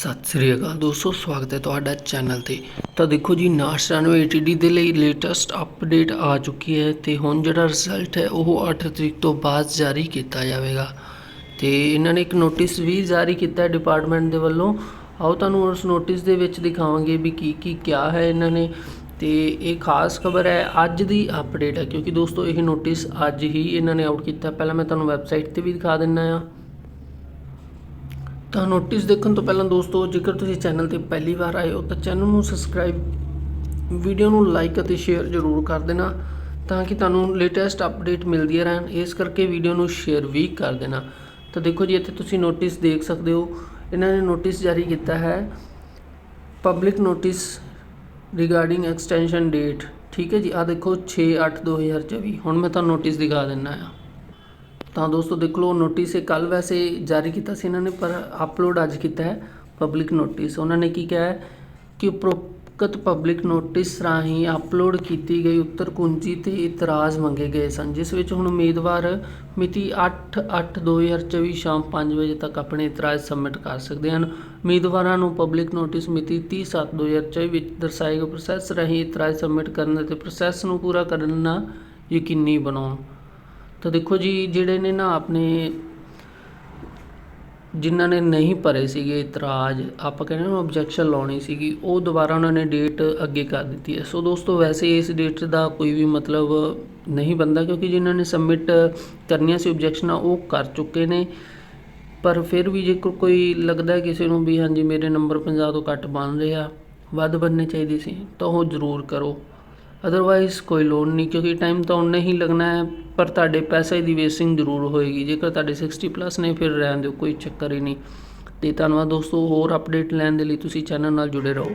ਸਤਿ ਸ੍ਰੀ ਅਕਾਲ ਦੋਸਤੋ, ਸਵਾਗਤ ਹੈ ਤੁਹਾਡਾ ਚੈਨਲ ਤੇ। ਤਾਂ ਦੇਖੋ ਜੀ, ਨਾਸ਼ 9980D ਦੇ ਲਈ ਲੇਟੈਸਟ ਅਪਡੇਟ ਆ ਚੁੱਕੀ ਹੈ ਤੇ ਹੁਣ ਜਿਹੜਾ ਰਿਜ਼ਲਟ ਹੈ, ਉਹ 8 ਤਰੀਕ ਤੋਂ ਬਾਅਦ ਜਾਰੀ ਕੀਤਾ ਜਾਵੇਗਾ। ਤੇ ਇਹਨਾਂ ਨੇ ਇੱਕ ਨੋਟਿਸ ਵੀ ਜਾਰੀ ਕੀਤਾ ਹੈ ਡਿਪਾਰਟਮੈਂਟ ਦੇ ਵੱਲੋਂ। ਆਓ ਤੁਹਾਨੂੰ ਉਸ ਨੋਟਿਸ ਦੇ ਵਿੱਚ ਦਿਖਾਵਾਂਗੇ ਵੀ ਕੀ ਕੀ ਕਿਹਾ ਹੈ ਇਹਨਾਂ ਨੇ। ਤੇ ਇਹ ਖਾਸ ਖਬਰ ਹੈ, ਅੱਜ ਦੀ ਅਪਡੇਟ ਹੈ, ਕਿਉਂਕਿ ਦੋਸਤੋ, ਇਹ ਨੋਟਿਸ ਅੱਜ ਹੀ ਇਹਨਾਂ ਨੇ ਆਊਟ ਕੀਤਾ। ਪਹਿਲਾਂ ਮੈਂ ਤੁਹਾਨੂੰ ਵੈਬਸਾਈਟ ਤੇ ਵੀ ਦਿਖਾ ਦਿੰਨਾ ਆ ਤਾਂ ਨੋਟਿਸ ਦੇਖਣ ਤੋਂ ਪਹਿਲਾਂ ਦੋਸਤੋ, ਜੇਕਰ ਤੁਸੀਂ ਚੈਨਲ ਤੇ ਪਹਿਲੀ ਵਾਰ ਆਏ ਹੋ ਤਾਂ ਚੈਨਲ ਨੂੰ ਸਬਸਕ੍ਰਾਈਬ ਵੀਡੀਓ ਨੂੰ ਲਾਈਕ ਅਤੇ ਸ਼ੇਅਰ ਜ਼ਰੂਰ ਕਰ ਦੇਣਾ ਤਾਂ ਕਿ ਤੁਹਾਨੂੰ ਲੇਟੈਸਟ ਅਪਡੇਟ ਮਿਲਦੀਆਂ ਰਹਿਣ। ਇਸ ਕਰਕੇ ਵੀਡੀਓ ਨੂੰ ਸ਼ੇਅਰ ਵੀ ਕਰ ਦੇਣਾ। ਤਾਂ ਦੇਖੋ ਜੀ, ਇੱਥੇ ਤੁਸੀਂ ਨੋਟਿਸ ਦੇਖ ਸਕਦੇ ਹੋ, ਇਹਨਾਂ ਨੇ ਨੋਟਿਸ ਜਾਰੀ ਕੀਤਾ ਹੈ। Public notice regarding extension date ਠੀਕ ਹੈ ਜੀ ਆ ਦੇਖੋ 6/8/2024 ਹੁਣ ਮੈਂ ਤੁਹਾਨੂੰ ਨੋਟਿਸ ਦਿਖਾ ਦਿੰਨਾ ਆ ਤਾਂ ਦੋਸਤੋ ਦੇਖ ਲਓ ਨੋਟਿਸ ਇਹ ਕੱਲ ਵੈਸੇ ਜਾਰੀ ਕੀਤਾ ਸੀ ਇਹਨਾਂ ਨੇ, ਪਰ ਅਪਲੋਡ ਅੱਜ ਕੀਤਾ ਹੈ ਪਬਲਿਕ ਨੋਟਿਸ ਉਹਨਾਂ ਨੇ ਕੀ ਕਿਹਾ ਹੈ ਕਿ ਉਪਰੋਕਤ ਪਬਲਿਕ ਨੋਟਿਸ ਰਾਹੀਂ ਅਪਲੋਡ ਕੀਤੀ ਗਈ ਉੱਤਰ ਕੁੰਜੀ ਤੇ ਇਤਰਾਜ਼ ਮੰਗੇ ਗਏ ਸਨ, ਜਿਸ ਵਿੱਚ ਹੁਣ ਉਮੀਦਵਾਰ ਮਿਤੀ 8/8/2024 ਸ਼ਾਮ 5 ਵਜੇ ਤੱਕ ਆਪਣੇ ਇਤਰਾਜ਼ ਸਬਮਿਟ ਕਰ ਸਕਦੇ ਹਨ। ਉਮੀਦਵਾਰਾਂ ਨੂੰ ਪਬਲਿਕ ਨੋਟਿਸ ਮਿਤੀ 30/7/2024 ਵਿੱਚ ਦਰਸਾਏ ਗਏ ਪ੍ਰੋਸੈਸ ਰਾਹੀਂ ਇਤਰਾਜ਼ ਸਬਮਿਟ ਕਰਨ ਅਤੇ ਪ੍ਰੋਸੈਸ ਨੂੰ ਪੂਰਾ ਕਰਨਾ ਯਕੀਨੀ ਬਣਾਉਣ। ਤਾਂ ਦੇਖੋ ਜੀ, ਜਿਹੜੇ ਨੇ ਨਾ ਆਪਣੇ ਜਿਨ੍ਹਾਂ ਨੇ ਨਹੀਂ ਭਰੇ ਸੀਗੇ ਇਤਰਾਜ਼, ਆਪਾਂ ਕਹਿੰਦੇ ਨਾ ਆਬਜੈਕਸ਼ਨ ਲਾਉਣੀ ਸੀਗੀ, ਉਹ ਦੁਬਾਰਾ ਉਹਨਾਂ ਨੇ ਡੇਟ ਅੱਗੇ ਕਰ ਦਿੱਤੀ ਹੈ। ਸੋ ਦੋਸਤੋ, ਵੈਸੇ ਇਸ ਡੇਟ ਦਾ ਕੋਈ ਵੀ ਮਤਲਬ ਨਹੀਂ ਬੰਦਾ ਕਿਉਂਕਿ ਜਿਨ੍ਹਾਂ ਨੇ ਸਬਮਿਟ ਕਰਨੀਆਂ ਸੀ ਆਬਜੈਕਸ਼ਨਾਂ ਉਹ ਕਰ ਚੁੱਕੇ ਨੇ। ਪਰ ਫਿਰ ਵੀ ਜੇ ਕੋਈ ਲੱਗਦਾ ਕਿਸੇ ਨੂੰ ਵੀ, ਹਾਂਜੀ, ਮੇਰੇ ਨੰਬਰ 50 ਤੋਂ ਘੱਟ ਬਣ ਰਿਹਾ, ਵੱਧ ਬਣਨੇ ਚਾਹੀਦੇ ਸੀ, ਤਾਂ ਉਹ ਜ਼ਰੂਰ ਕਰੋ। ਅਦਰਵਾਈਜ਼ ਕੋਈ ਲੋੜ ਨਹੀਂ, ਕਿਉਂਕਿ ਟਾਈਮ ਤਾਂ ਉਨਾ ਹੀ ਲੱਗਣਾ ਹੈ, ਪਰ ਤੁਹਾਡੇ ਪੈਸੇ ਦੀ ਵੇਸਟਿੰਗ ਜ਼ਰੂਰ ਹੋਏਗੀ। ਜੇਕਰ ਤੁਹਾਡੇ 60 ਪਲੱਸ ਨੇ, ਫਿਰ ਰਹਿਣ ਦਿਓ, ਕੋਈ ਚੱਕਰ ਹੀ ਨਹੀਂ। ਤੇ ਧੰਨਵਾਦ ਦੋਸਤੋ, ਹੋਰ ਅਪਡੇਟ ਲੈਣ ਦੇ ਲਈ ਤੁਸੀਂ ਚੈਨਲ ਨਾਲ ਜੁੜੇ ਰਹੋ।